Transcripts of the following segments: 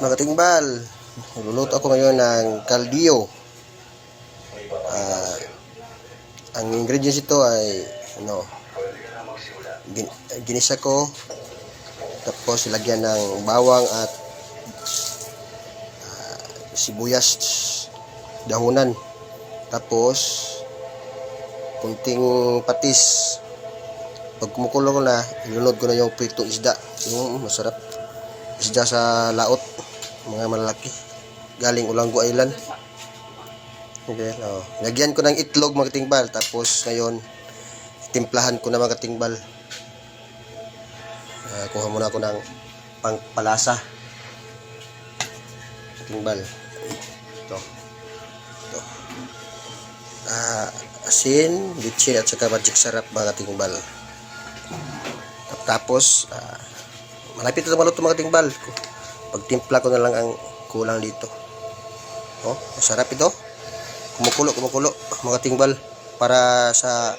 Mga tingbal, nagluluto ako ngayon ng kaldio. Ah, ang ingredients ito ay ano, gin, ginisa ko tapos ilagyan ng bawang at ah, sibuyas dahunan. Tapos kunting patis. Pag kumukulo ko na ilunod ko na yung pritong isda. Yung masarap isda sa laot mga malalaki. Galing Ulanggo Island. Okay, oh. lagyan ko ng itlog mga tingbal. Tapos ngayon timplahan ko na mga tingbal. Ah, kuha muna ako ng pangpalasa tingbal. Ito. Ito. Ah, asin, bitchin at saka magic sarap mga tingbal. Tapos ah, malapit na maluto mga tingbal pagtimpla ko na lang ang kulang dito. Oh masarap ito. Kumukulo kumukulo mga tingbal para sa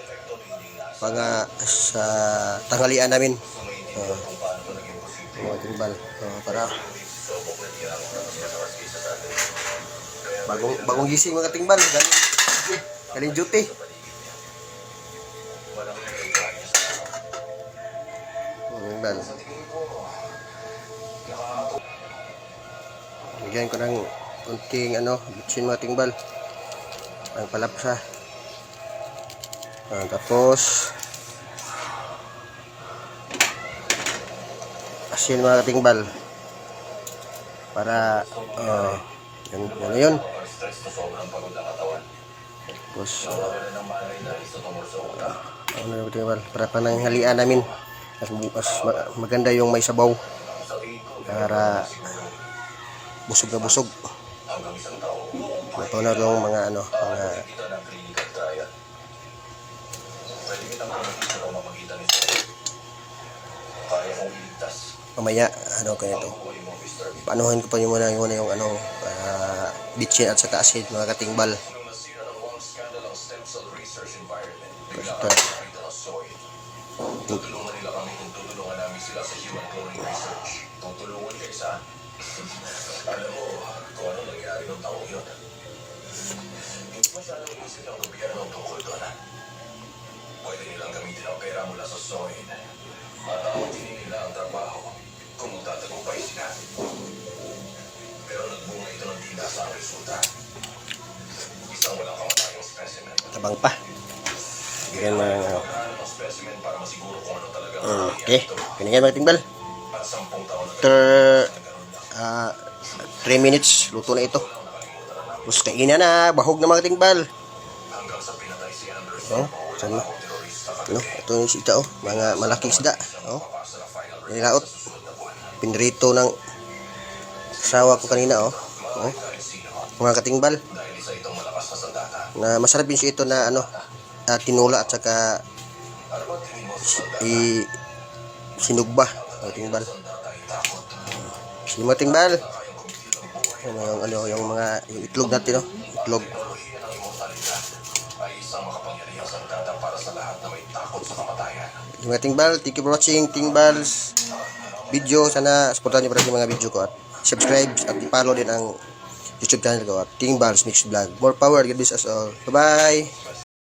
mga sa tanghalian namin. Oh, mga tingbal oh, para bagong bagong gising mga tingbal galing galing duty Tingbal. Bigyan ko ng kunting ano, bitsin mga tingbal. Ang palapsa. Ah, tapos asin mga tingbal. Para uh, yan na yun. Tapos uh, ano na tingbal, para pananghalian namin. Mas, mas ma- maganda yung may sabaw. Para busog na busog. Na yung mga ano, mga mamaya, ano kayo ito. Paanuhin ko pa yung muna yung, yung ano, uh, bitchin at saka asin, mga katingbal. Basta, Tutulungan sila sa human cloning research. Tutulungan kayo sa... Alam mo kung ano nangyari ng taong yun. Hindi ba sana mag-isip ng gobyerno tungkol doon? Pwede nilang gamitin ang pera mula sa soin. At aawatinin nila ang trabaho kung magtatagumpay sila. Pero nagbunga ito ng tila sa resulta. Isang walang kamatayang specimen. tabang pa. Bigyan mo specimen para masiguro kung ano talaga nangyari okay, ganyan mga timbal. At sampung taon na After ah 3 minutes, luto na ito. Tapos kainan na, bahog na mga tingbal. hanggang sa pinatay si Anderson. Oh, saan? Terorista Ano, ito yung isda oh, mga malaking isda. Oh, nilaot. Pinrito ng asawa ko kanina oh. Oh, mga malakas na masarap din siya ito na ano, ah, tinula at saka i sinugba. Ay takot. Sige mga tingbal. Ano yung, ano, yung mga yung itlog natin oh. Itlog. Ang sa sa. Yung mga tingbal, thank you for watching Tingbal's video. Sana supportan niyo para yung mga video ko at subscribe at i-follow din ang YouTube channel ko at Tingbal's Mixed Vlog. More power, God bless us all. Bye-bye!